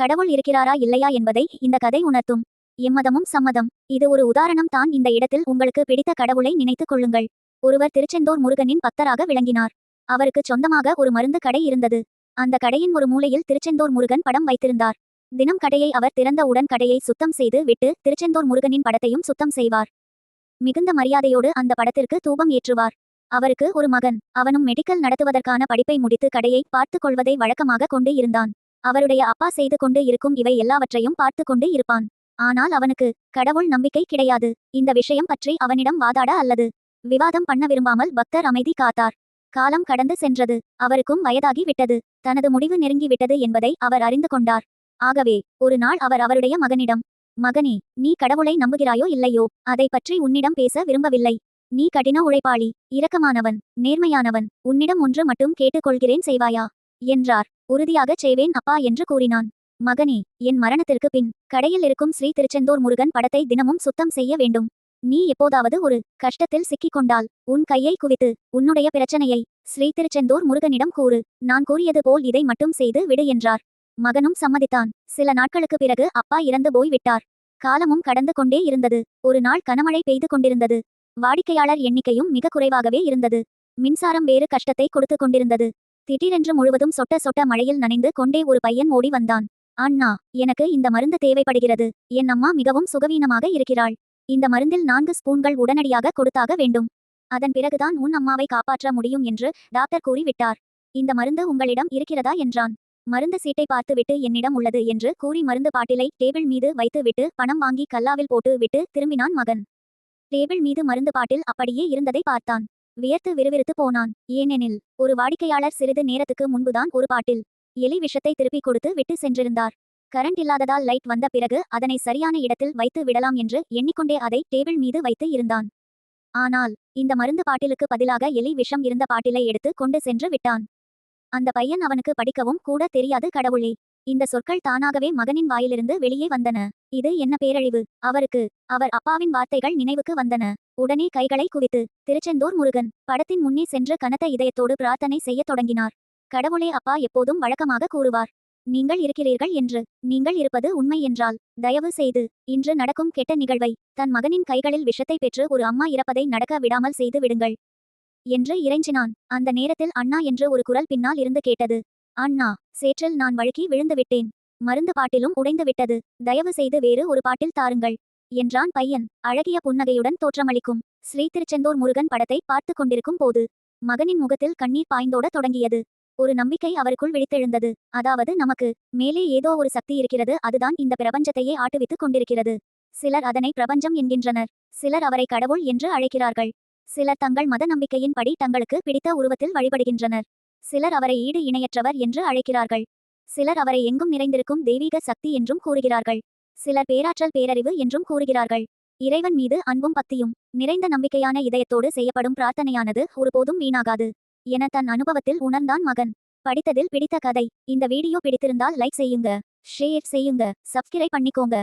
கடவுள் இருக்கிறாரா இல்லையா என்பதை இந்த கதை உணர்த்தும். எம்மதமும் சம்மதம். இது ஒரு உதாரணம் தான் இந்த இடத்தில் உங்களுக்கு பிடித்த கடவுளை நினைத்துக் கொள்ளுங்கள். ஒருவர் திருச்செந்தூர் முருகனின் பக்தராக விளங்கினார். அவருக்கு சொந்தமாக ஒரு மருந்து கடை இருந்தது. அந்த கடையின் ஒரு மூலையில் திருச்செந்தூர் முருகன் படம் வைத்திருந்தார். தினம் கடையை அவர் திறந்தவுடன் கடையை சுத்தம் செய்து விட்டு திருச்செந்தூர் முருகனின் படத்தையும் சுத்தம் செய்வார். மிகுந்த மரியாதையோடு அந்த படத்திற்கு தூபம் ஏற்றுவார். அவருக்கு ஒரு மகன். அவனும் மெடிக்கல் நடத்துவதற்கான படிப்பை முடித்து கடையை பார்த்துக் கொள்வதை வழக்கமாக கொண்டு இருந்தான். அவருடைய அப்பா செய்து கொண்டு இருக்கும் இவை எல்லாவற்றையும் பார்த்து கொண்டு இருப்பான். ஆனால் அவனுக்கு கடவுள் நம்பிக்கை கிடையாது. இந்த விஷயம் பற்றி அவனிடம் வாதாட அல்லது விவாதம் பண்ண விரும்பாமல் பக்தர் அமைதி காத்தார். காலம் கடந்து சென்றது. அவருக்கும் வயதாகி விட்டது. தனது முடிவு நெருங்கி விட்டது என்பதை அவர் அறிந்து கொண்டார். ஆகவே ஒரு நாள் அவர் அவருடைய மகனிடம் மகனே நீ கடவுளை நம்புகிறாயோ இல்லையோ? அதை பற்றி உன்னிடம் பேச விரும்பவில்லை. நீ கடின உழைப்பாளி இரக்கமானவன் நேர்மையானவன். உன்னிடம் ஒன்று மட்டும் கேட்டுக்கொள்கிறேன் செய்வாயா? என்றார். உறுதியாகச் செய்வேன் அப்பா என்று கூறினான். மகனே என் மரணத்திற்கு பின் கடையில் இருக்கும் ஸ்ரீ திருச்செந்தூர் முருகன் படத்தை தினமும் சுத்தம் செய்ய வேண்டும். நீ எப்போதாவது ஒரு கஷ்டத்தில் சிக்கிக்கொண்டால் உன் கையை குவித்து உன்னுடைய பிரச்சனையை ஸ்ரீ திருச்செந்தூர் முருகனிடம் கூறு. நான் கூறியது போல் இதை மட்டும் செய்து விடு என்றார். மகனும் சம்மதித்தான். சில நாட்களுக்கு பிறகு அப்பா இறந்து போய் விட்டார். காலமும் கடந்து கொண்டே இருந்தது. ஒரு நாள் கனமழை பெய்து கொண்டிருந்தது. வாடிக்கையாளர் எண்ணிக்கையும் மிக குறைவாகவே இருந்தது. மின்சாரம் வேறு கஷ்டத்தை கொடுத்து கொண்டிருந்தது. திடீரென்று முழுவதும் சொட்ட சொட்ட மழையில் நனைந்து கொண்டே ஒரு பையன் ஓடி வந்தான். அண்ணா எனக்கு இந்த மருந்து தேவைப்படுகிறது. என் அம்மா மிகவும் சுகவீனமாக இருக்கிறாள். இந்த மருந்தில் நான்கு ஸ்பூன்கள் உடனடியாக கொடுத்தாக வேண்டும். அதன் பிறகுதான் உன் அம்மாவை காப்பாற்ற முடியும் என்று டாக்டர் கூறிவிட்டார். இந்த மருந்து உங்களிடம் இருக்கிறதா? என்றான். மருந்து சீட்டை பார்த்துவிட்டு என்னிடம் உள்ளது என்று கூறி மருந்து பாட்டிலை டேபிள் மீது வைத்துவிட்டு பணம் வாங்கி கல்லாவில் போட்டு விட்டு திரும்பினான் மகன். டேபிள் மீது மருந்து பாட்டில் அப்படியே இருந்ததை பார்த்தான். வியர்த்து விறுவிறுத்து போனான். ஏனெனில் ஒரு வாடிக்கையாளர் சிறிது நேரத்துக்கு முன்புதான் ஒரு பாட்டில் எலி விஷத்தை திருப்பிக் கொடுத்து விட்டு சென்றிருந்தார். கரண்ட் இல்லாததால் லைட் வந்த பிறகு அதனை சரியான இடத்தில் வைத்து விடலாம் என்று எண்ணிக்கொண்டே அதை டேபிள் மீது வைத்து இருந்தான். ஆனால் இந்த மருந்து பாட்டிலுக்கு பதிலாக எலி விஷம் இருந்த பாட்டிலை எடுத்து கொண்டு சென்று விட்டான். அந்த பையன் அவனுக்கு படிக்கவும் கூட தெரியாது கடவுளே. இந்த சொற்கள் தானாகவே மகனின் வாயிலிருந்து வெளியே வந்தன. இது என்ன பேரழிவு? அவருக்கு அவர் அப்பாவின் வார்த்தைகள் நினைவுக்கு வந்தன. உடனே கைகளை குவித்து திருச்செந்தூர் முருகன்! படத்தின் முன்னே சென்று கனத்த இதயத்தோடு பிரார்த்தனை செய்யத் தொடங்கினார். கடவுளே அப்பா! எப்போதும் வழக்கமாக கூறுவார். நீங்கள் இருக்கிறீர்கள் என்று நீங்கள் இருப்பது உண்மை என்றால் தயவு செய்து இன்று நடக்கும் கெட்ட நிகழ்வை தன் மகனின் கைகளில் விஷத்தை பெற்று ஒரு அம்மா இறப்பதை நடக்க விடாமல் செய்து விடுங்கள் என்று இறைஞ்சினான். அந்த நேரத்தில் அண்ணா என்று ஒரு குரல் பின்னால் இருந்து கேட்டது. அண்ணா சேற்றில் நான் வழுக்கி விழுந்து விட்டேன். மருந்து பாட்டிலும் உடைந்து விட்டது. தயவு செய்து வேறு ஒரு பாட்டில் தாருங்கள். என்றான் பையன். அழகிய புன்னகையுடன் தோற்றமளிக்கும். ஸ்ரீ திருச்செந்தூர் முருகன் படத்தை பார்த்து கொண்டிருக்கும் போது மகனின் முகத்தில் கண்ணீர் பாய்ந்தோட தொடங்கியது. ஒரு நம்பிக்கை அவருக்குள் விழித்தெழுந்தது. அதாவது நமக்கு மேலே ஏதோ ஒரு சக்தி இருக்கிறது அதுதான் இந்த பிரபஞ்சத்தையே ஆட்டுவித்துக் கொண்டிருக்கிறது. சிலர் அதனை பிரபஞ்சம் என்கின்றனர். சிலர் அவரை கடவுள் என்று அழைக்கிறார்கள். சிலர் தங்கள் மத நம்பிக்கையின்படி தங்களுக்கு பிடித்த உருவத்தில் வழிபடுகின்றனர். சிலர் அவரை ஈடு இணையற்றவர் என்று அழைக்கிறார்கள். சிலர் அவரை எங்கும் நிறைந்திருக்கும் தெய்வீக சக்தி என்றும் கூறுகிறார்கள். சிலர் பேராற்றல் பேரறிவு என்றும் கூறுகிறார்கள். இறைவன் மீது அன்பும் பக்தியும் நிறைந்த நம்பிக்கையான இதயத்தோடு செய்யப்படும் பிரார்த்தனையானது ஒருபோதும் வீணாகாது. என தன் அனுபவத்தில் உணர்ந்தான் மகன். படித்ததில் பிடித்த கதை. இந்த வீடியோ பிடித்திருந்தால் லைக் செய்யுங்க ஷேர் செய்யுங்க சப்ஸ்கிரைப் பண்ணிக்கோங்க.